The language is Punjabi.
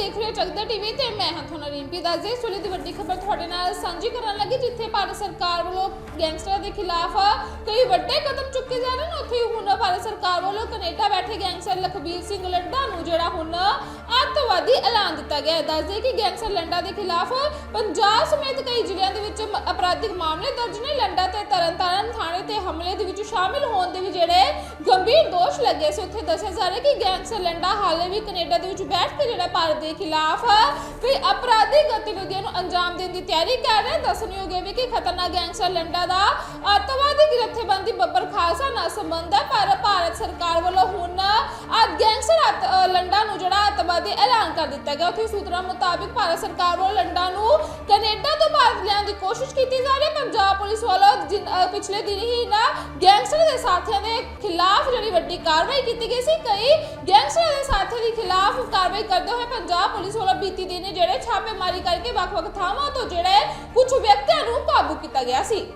ਦੇਖ ਰਹੇ ਹੋ ਟੀਵੀ ਤੇ ਮੈਂ ਹਾਂ ਤੁਹਾਨੂੰ ਰਿੰਪੀ ਦੱਸਦੇ ਇਸ ਵੇਲੇ ਦੀ ਵੱਡੀ ਖਬਰ ਤੁਹਾਡੇ ਨਾਲ ਸਾਂਝੀ ਕਰਨ ਲੱਗੀ, ਜਿੱਥੇ ਭਾਰਤ ਸਰਕਾਰ ਵੱਲੋਂ ਗੈਂਗਸਟਰਾਂ ਦੇ ਖਿਲਾਫ ਕਈ ਵੱਡੇ ਕਦਮ ਚੁੱਕੇ ਜਾ ਰਹੇ ਨੇ। ਉੱਥੇ ਹੁਣ ਭਾਰਤ ਸਰਕਾਰ ਵੱਲੋਂ ਕੈਨੇਡਾ ਬੈਠੇ ਗੈਂਗਸਟਰ ਲਖਬੀਰ ਸਿੰਘ ਲੰਡਾ ਨੂੰ ਜਿਹੜਾ ਹੁਣ ਅੱਤਵਾਦੀ ਐਲਾਨ ਦਿੱਤਾ ਗਿਆ ਹੈ। ਦੱਸਦੇ ਕਿ ਗੈਂਗਸਟਰ ਲੰਡਾ ਦੇ ਖਿਲਾਫ ਪੰਜਾਬ ਸਮੇਤ ਕਈ ਜ਼ਿਲ੍ਹਿਆਂ ਦੇ ਵਿੱਚ ਅਪਰਾਧਿਕ ਮਾਮਲੇ ਦਰਜ ਨੇ। ਲੰਡਾ ਤੇ ਤਰਨਤਾਰਨ ਥਾਣੇ ਤੇ ਹਮਲੇ ਦੇ ਸ਼ਾਮਿਲ ਹੋਣ ਦੇ ਵੀ ਜਿਹੜੇ ਗੰਭੀਰ ਦੋਸ਼ ਲੱਗੇ ਸੀ, ਉੱਥੇ ਦੱਸਿਆ ਜਾ ਰਿਹਾ ਕਿ ਗੈਂਗਸਟਰ ਲੰਡਾ ਹਾਲੇ ਵੀ ਕੈਨੇਡਾ ਦੇ ਵਿੱਚ ਬੈਠ ਕੇ ਜਿਹੜਾ ਭਾਰਤ ਦੇ ਖਿਲਾਫ ਕਈ ਅਪਰਾਧਿਕ ਗਤੀਵਿਧੀਆਂ ਨੂੰ ਅੰਜਾਮ ਦੇਣ ਦੀ ਤਿਆਰੀ ਕਰ ਰਿਹਾ ਦੱਸਣਯੋਗ ਹੈ ਵੀ ਕਿ ਖਤਰਨਾਕ ਗੈਂਗਸਟਰ ਲੰਡਾ ਦਾ ਅੱਤਵਾਦੀ ਜਥੇਬੰਦੀ ਬੱਬਰ ਖਾਲਸਾ ਨਾਲ ਸੰਬੰਧ ਹੈ, ਪਰ ਭਾਰਤ ਸਰਕਾਰ ਵੱਲੋਂ ਹੁਣ ਆ ਗੈਂਗਸਟਰ ਲੰਡਾ ਨੂੰ ਜਿਹੜਾ ਅੱਤਵਾਦੀ ਐਲਾਨ ਕਰ ਦਿੱਤਾ ਗਿਆ। ਉੱਥੇ ਸੂਤਰਾਂ ਮੁਤਾਬਿਕ ਭਾਰਤ ਸਰਕਾਰ ਵੱਲੋਂ ਲੰਡਾ ਨੂੰ ਕੈਨੇਡਾ ਤੋਂ ਭਾਰਤ ਲਿਆਉਣ ਦੀ ਕੋਸ਼ਿਸ਼ ਕੀਤੀ ਪੁਲਿਸ ਵੱਲੋਂ ਜਿਨ- ਅ, ਪਿਛਲੇ ਦਿਨ ਹੀ ਨਾ ਗੈਂਗਸਟਰ ਦੇ ਸਾਥੀਆਂ ਦੇ ਖਿਲਾਫ ਜਿਹੜੀ ਵੱਡੀ ਕਾਰਵਾਈ ਕੀਤੀ ਗਈ ਸੀ ਕਈ ਗੈਂਗਸਟਰ ਦੇ ਸਾਥੀਆਂ ਦੇ ਖਿਲਾਫ ਕਾਰਵਾਈ ਕਰਦੇ ਹੋਏ ਪੰਜਾਬ ਪੁਲਿਸ ਵੱਲੋਂ ਬੀਤੀ ਦਿਨ ਜਿਹੜੇ ਛਾਪੇਮਾਰੀ ਕਰਕੇ ਵੱਖ-ਵੱਖ ਥਾਵਾਂ ਤੋਂ ਜਿਹੜੇ ਕੁਝ ਵਿਅਕਤੀਆਂ ਨੂੰ ਕਾਬੂ ਕੀਤਾ ਗਿਆ ਸੀ।